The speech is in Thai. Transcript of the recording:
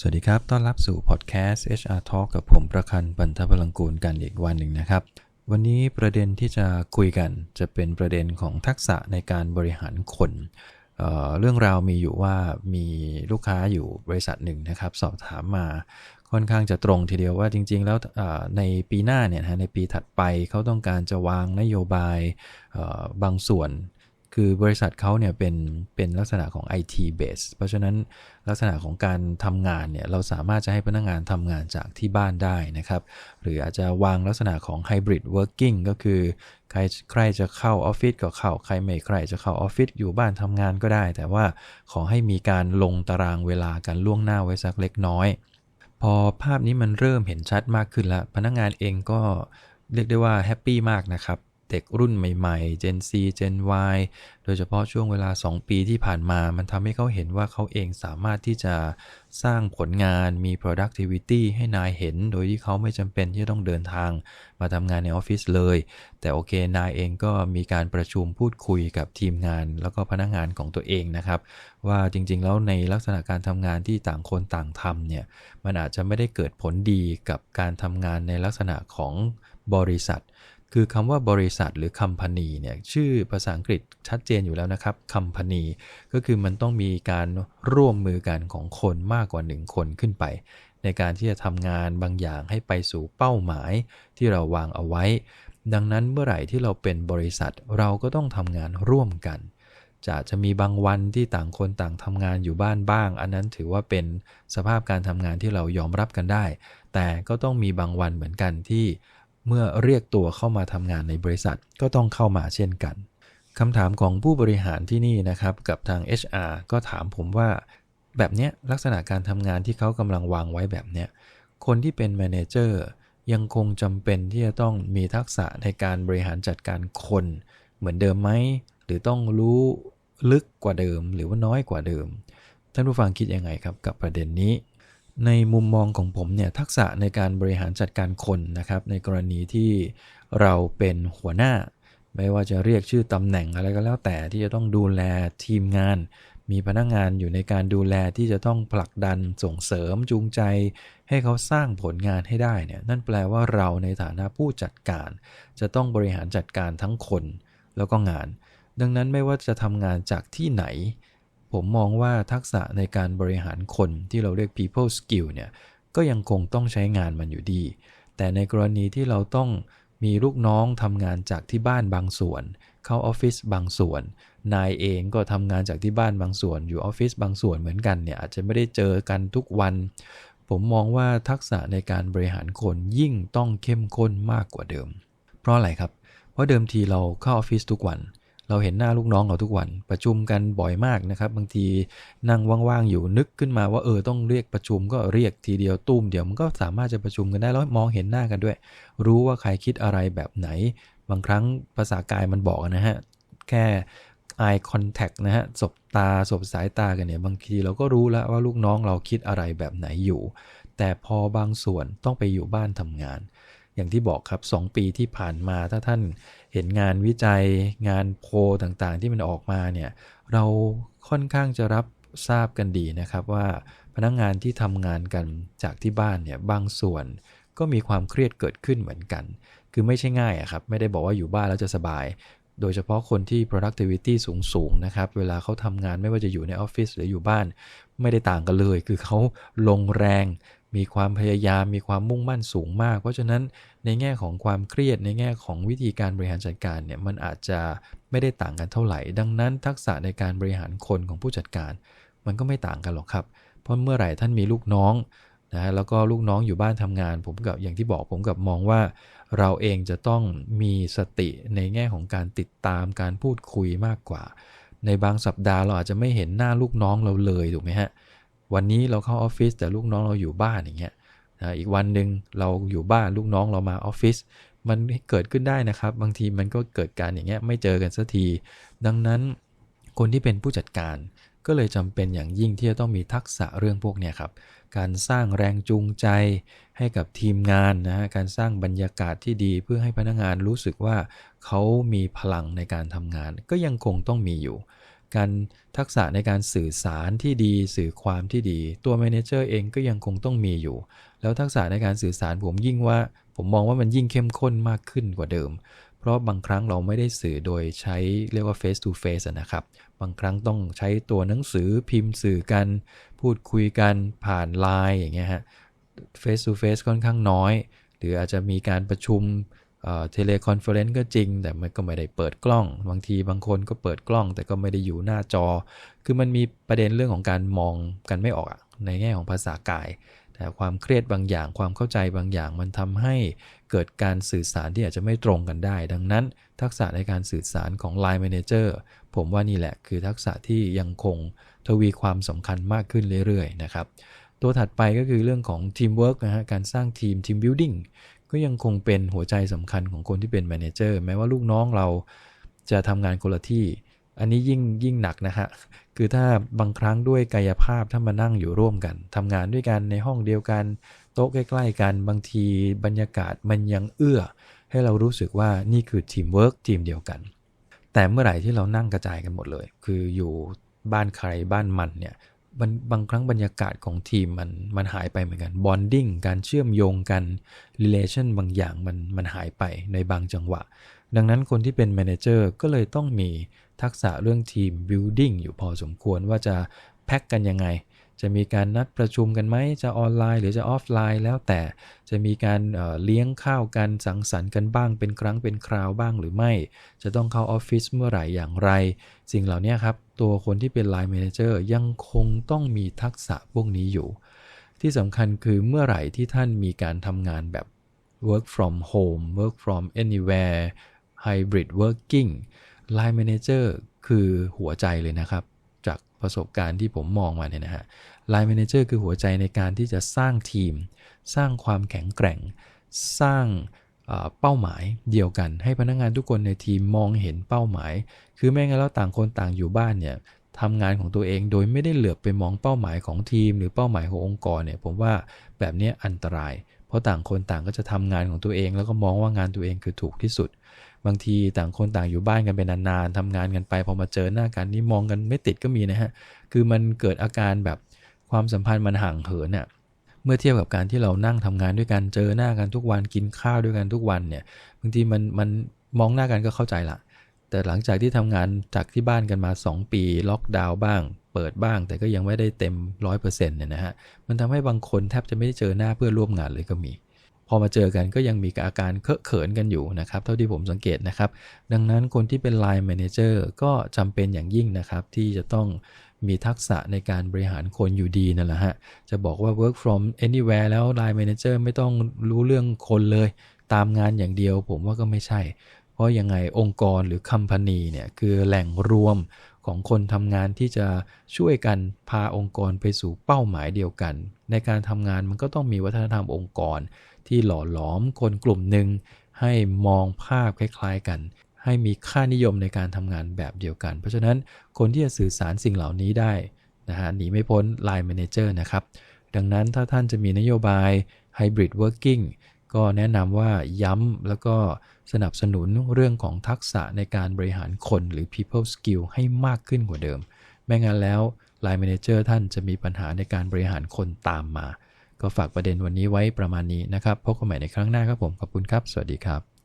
สวัสดีครับ ต้อนรับสู่พอดแคสต์ HR Talk กับผมประคันปันทพลังกูลกันอีกวันหนึ่งนะครับ วันนี้ประเด็นที่จะคุยกันจะเป็นประเด็นของทักษะในการบริหารคนเเรื่องราวมีอยู่ว่ามีลูกค้าอยู่บริษัทหนึ่งนะครับ สอบถามมาค่อนข้างจะตรงทีเดียวว่าจริง ๆ แล้วในปีหน้าเนี่ยในปีถัดไปเขาต้องการจะวางนโยบายบางส่วน คือบริษัทเขาเนี่ยเป็นเป็นลักษณะของ IT base เพราะฉะนั้นลักษณะของการทำงานเนี่ยเราสามารถจะให้พนักงงานทำงานจากที่บ้านได้นะครับ หรืออาจจะวางลักษณะของ hybrid working ก็คือ ใครใครจะเข้าออฟฟิศก็เข้า ใครไม่ใครจะเข้าออฟฟิศอยู่บ้านทำงานก็ได้ แต่ว่าขอให้มีการลงตารางเวลากันล่วงหน้าไว้สักเล็กน้อย พอภาพนี้มันเริ่มเห็นชัดมากขึ้นแล้วพนักงงานเองก็เรียกได้ว่าแฮปปี้มากนะครับ เด็กรุ่นใหม่ๆ Gen Z Gen Y โดยเฉพาะช่วงเวลา 2 ปีที่ผ่านมา มันทำให้เขาเห็นว่าเขาเองสามารถที่จะสร้างผลงานมี productivity ให้นายเห็น โดยที่เขาไม่จำเป็นที่จะต้องเดินทางมาทำงานในออฟฟิศเลย แต่โอเคนายเองก็มีการประชุมพูดคุยกับทีมงาน แล้วก็พนักงานของตัวเองนะครับ ว่าจริงๆ แล้วในลักษณะการทำงานที่ต่างคนต่างทำเนี่ยมันอาจจะไม่ได้เกิดผลดีกับการทำงานในลักษณะของบริษัท คือคำว่าบริษัทหรือ company เนี่ยชื่อภาษาอังกฤษชัดเจนอยู่แล้วนะครับ company ก็คือมันต้องมีการร่วมมือกันของคนมากกว่า 1 คนขึ้นไป ในการที่จะทำงานบางอย่างให้ไปสู่เป้าหมายที่เราวางเอาไว้ ดังนั้นเมื่อไหร่ที่เราเป็นบริษัทเราก็ต้องทำงานร่วมกันจะจะมีบางวันที่ต่างคนต่างทำงานอยู่บ้านบ้าง อันนั้นถือว่าเป็นสภาพการทำงานที่เรายอมรับกันได้ แต่ก็ต้องมีบางวันเหมือนกันที่ เมื่อเรียกตัวเข้ามาทำงานในบริษัทก็ต้องเข้ามาเช่นกันคำถามของผู้บริหารที่นี่นะครับ กับทาง HR ก็ถามผมว่า แบบนี้ลักษณะการทำงานที่เขากำลังวางไว้แบบนี้คนที่เป็นแมเนเจอร์ยังคงจำเป็นที่จะต้องมีทักษะในการบริหารจัดการคน เหมือนเดิมไหม หรือต้องรู้ลึกกว่าเดิมหรือว่าน้อยกว่าเดิม ท่านผู้ฟังคิดยังไงครับกับประเด็นนี้ ในมุมมองของผมเนี่ยทักษะในการบริหารจัดการคนนะครับ ในกรณีที่เราเป็นหัวหน้า ไม่ว่าจะเรียกชื่อตำแหน่งอะไรก็แล้วแต่ที่จะต้องดูแลทีมงาน มีพนักงงานอยู่ในการดูแลที่จะต้องผลักดันส่งเสริมจูงใจ ให้เขาสร้างผลงานให้ได้เนี่ยนั่นแปลว่าเราในฐานะผู้จัดการ จะต้องบริหารจัดการทั้งคนแล้วก็งาน ดังนั้นไม่ว่าจะทำงานจากที่ไหน ผมมองว่าทักษะในการบริหารคนที่เราเรียก people skill เนี่ยก็ยังคงต้องใช้งานมันอยู่ดี แต่ในกรณีที่เราต้องมีลูกน้องทำงานจากที่บ้านบางส่วน เข้าออฟฟิศบางส่วน นายเองก็ทำงานจากที่บ้านบางส่วน อยู่ออฟฟิศบางส่วนเหมือนกันเนี่ยอาจจะไม่ได้เจอกันทุกวัน ผมมองว่าทักษะในการบริหารคนยิ่งต้องเข้มข้นมากกว่าเดิม เพราะอะไรครับ เพราะเดิมทีเราเข้าออฟฟิศทุกวัน เราเห็นหน้าลูกน้องเราทุกวัน ประชุมกันบ่อยมากนะครับ บางทีนั่งว่างๆอยู่นึกขึ้นมาว่าเออต้องเรียกประชุมก็เรียกทีเดียวตุ้มเดียวมันก็สามารถจะประชุมกันได้แล้วมองเห็นหน้ากันด้วย รู้ว่าใครคิดอะไรแบบไหน บางครั้งภาษากายมันบอกนะฮะแค่ eye contact นะฮะสบตาสบสายตากันเนี่ยบางทีเราก็รู้แล้วว่าลูกน้องเราคิดอะไรแบบไหนอยู่ แต่พอบางส่วนต้องไปอยู่บ้านทำงาน อย่างที่บอกครับ 2 ปีที่ผ่านมาถ้าท่านเห็นงานวิจัยงานโพต่างๆ ที่มันออกมาเนี่ยเราค่อนข้างจะรับทราบกันดีนะครับว่าพนักงงานที่ทำงานกันจากที่บ้านเนี่ยบางส่วนก็มีความเครียดเกิดขึ้นเหมือนกัน คือไม่ใช่ง่ายอะครับ ไม่ได้บอกว่าอยู่บ้านแล้วจะสบาย โดยเฉพาะคนที่ productivity สูงสูงนะครับ เวลาเขาทำงานไม่ว่าจะอยู่ในออฟฟิศหรืออยู่บ้าน ไม่ได้ต่างกันเลย คือเขาลงแรง มีความพยายามมีความมุ่งมั่นสูงมาก เพราะฉะนั้นในแง่ของความเครียดในแง่ของวิธีการบริหารจัดการเนี่ยมันอาจจะไม่ได้ต่างกันเท่าไหร่ ดังนั้นทักษะในการบริหารคนของผู้จัดการ มันก็ไม่ต่างกันหรอกครับ เพราะเมื่อไหร่ท่านมีลูกน้องนะแล้วก็ลูกน้องอยู่บ้านทำงาน ผมกับอย่างที่บอกผมกับมองว่า เราเองจะต้องมีสติในแง่ของการติดตามการพูดคุยมากกว่า ในบางสัปดาห์เราอาจจะไม่เห็นหน้าลูกน้องเราเลยถูกไหมฮะ วันนี้เราเข้าออฟฟิศแต่ลูกน้องเราอยู่บ้านอย่างเงี้ยนะอีกวันหนึ่งเราอยู่บ้านลูกน้องเรามาออฟฟิศมันเกิดขึ้นได้นะครับ บางทีมันก็เกิดการอย่างเงี้ยไม่เจอกันสักที ดังนั้นคนที่เป็นผู้จัดการก็เลยจำเป็นอย่างยิ่งที่จะต้องมีทักษะเรื่องพวกนี้ครับ การสร้างแรงจูงใจให้กับทีมงานนะฮะ การสร้างบรรยากาศที่ดีเพื่อให้พนักงานรู้สึกว่าเขามีพลังในการทำงาน ก็ยังคงต้องมีอยู่ การทักษะในการสื่อสารที่ดีสื่อความที่ดี ตัวแมเนเจอร์เองก็ยังคงต้องมีอยู่ แล้วทักษะในการสื่อสารผมยิ่งว่า ผมมองว่ามันยิ่งเข้มข้นมากขึ้นกว่าเดิม เพราะบางครั้งเราไม่ได้สื่อโดยใช้เรียกว่า face to face นะครับ บางครั้งต้องใช้ตัวหนังสือพิมพ์สื่อกัน พูดคุยกันผ่านไลน์อย่างเงี้ยฮะ face to face ค่อนข้างน้อย หรืออาจจะมีการประชุม เทเลคอนเฟอเรนซ์ก็จริง แต่มันก็ไม่ได้เปิดกล้อง บางทีบางคนก็เปิดกล้อง แต่ก็ไม่ได้อยู่หน้าจอ คือมันมีประเด็นเรื่องของการมองกันไม่ออกในแง่ของภาษากาย แต่ความเครียดบางอย่างความเข้าใจบางอย่างมันทำให้เกิดการสื่อสารที่อาจจะไม่ตรงกันได้ ดังนั้น ทักษะในการสื่อสารของ Line Manager ผมว่านี่แหละคือทักษะที่ยังคงทวีความสำคัญมากขึ้นเรื่อยๆนะครับตัวถัดไปก็คือเรื่องของทีมเวิร์กนะฮะการสร้างทีมทีมบิวดิ้ง ก็ยังคงเป็นหัวใจสำคัญของคนที่เป็นแมเนเจอร์แม้ว่าลูกน้องเราจะทำงานคนละที่ อันนี้ยิ่งยิ่งหนักนะฮะ คือถ้าบางครั้งด้วยกายภาพถ้ามานั่งอยู่ร่วมกันทำงานด้วยกันในห้องเดียวกัน โต๊ะใกล้ ๆ กันบางทีบรรยากาศมันยังเอื้อ ให้เรารู้สึกว่านี่คือทีมเวิร์กทีมเดียวกัน แต่เมื่อไหร่ที่เรานั่งกระจายกันหมดเลย คืออยู่บ้านใครบ้านมันเนี่ย บางครั้งบรรยากาศของทีมมันมันหายไปเหมือนกันบอนดิ้งการเชื่อมโยงกัน relation บางอย่างมันมันหายไปในบางจังหวะ ดังนั้นคนที่เป็นแมเนเจอร์ก็เลยต้องมีทักษะเรื่องทีม building อยู่พอสมควรว่าจะแพ็กกันยังไง จะมีการนัดประชุมกันไหม จะออนไลน์หรือจะออฟไลน์แล้วแต่จะมีการเลี้ยงข้าวกันสังสรรค์กันบ้างเป็นครั้งเป็นคราวบ้างหรือไม่ จะต้องเข้าออฟฟิศเมื่อไหร่อย่างไร สิ่งเหล่านี้ครับ ตัวคนที่เป็น Line Manager ยังคงต้องมีทักษะพวกนี้อยู่ ที่สำคัญคือเมื่อไหร่ที่ท่านมีการทำงานแบบ work from home work from anywhere hybrid working Line Manager คือหัวใจเลยนะครับ จากประสบการณ์ที่ผมมองมาเนี่ยนะฮะ Line Manager คือหัวใจในการที่จะสร้างทีม สร้างความแข็งแกร่ง สร้าง เป้าหมายเดียวกัน ให้พนักงงานทุกคนในทีมมองเห็นเป้าหมาย คือไม่งั้นแล้วต่างคนต่างอยู่บ้านเนี่ยทำงานของตัวเองโดยไม่ได้เหลือบไปมองเป้าหมายของทีม หรือเป้าหมายขององค์กรเนี่ยผมว่าแบบนี้อันตราย เพราะต่างคนต่างก็จะทำงานของตัวเอง แล้วก็มองว่างานตัวเองคือถูกที่สุด บางทีต่างคนต่างอยู่บ้านกันเป็นนานๆทำงานกันไปพอมาเจอหน้ากันนี่มองกันไม่ติดก็มีนะฮะคือมันเกิดอาการแบบความสัมพันธ์มันห่างเหินเนี่ย เมื่อเทียบกับการที่เรานั่งทำงานด้วยกันเจอหน้ากันทุกวันกินข้าวด้วยกันทุกวันเนี่ยบางทีมันมันมองหน้ากันก็เข้าใจละแต่หลังจากที่ทำงานจากที่บ้านกันมา 2 ปี ล็อกดาวน์บ้าง เปิดบ้าง แต่ก็ยังไม่ได้เต็ม 100%เนี่ยนะฮะมันทำให้บางคนแทบจะไม่ได้เจอหน้าเพื่อร่วมงานเลยก็มี พอมาเจอกันก็ยังมีอาการเคอะเขินกันอยู่นะครับ เท่าที่ผมสังเกตนะครับ ดังนั้นคนที่เป็น Line Manager ก็จำเป็นอย่างยิ่งนะครับ ที่จะต้องมีทักษะในการบริหารคนอยู่ดีนั่นแหละฮะ จะบอกว่า work from anywhere แล้ว Line Manager ไม่ต้องรู้เรื่องคนเลย ตามงานอย่างเดียวผมว่าก็ไม่ใช่ เพราะยังไงองค์กรหรือ company เนี่ย คือแหล่งรวมของคนทำงานที่จะช่วยกันพาองค์กรไปสู่เป้าหมายเดียวกัน ในการทำงานมันก็ต้องมีวัฒนธรรมองค์กร ที่หล่อหลอมคนกลุ่มหนึ่งให้มองภาพคล้าย ๆ กัน ให้มีค่านิยมในการทำงานแบบเดียวกัน เพราะฉะนั้นคนที่จะสื่อสารสิ่งเหล่านี้ได้นะฮะหนีไม่พ้น Line Manager นะครับ ดังนั้นถ้าท่านจะมีนโยบาย Hybrid Working ก็แนะนำว่าย้ำแล้วก็สนับสนุนเรื่องของทักษะในการบริหารคนหรือ people skill ให้มากขึ้นกว่าเดิม ไม่งั้นแล้ว Line Manager ท่านจะมีปัญหาในการบริหารคนตามมา ก็ฝากประเด็นวันนี้ไว้ประมาณนี้นะครับ พบกันใหม่ในครั้งหน้าครับผม ขอบคุณครับ สวัสดีครับ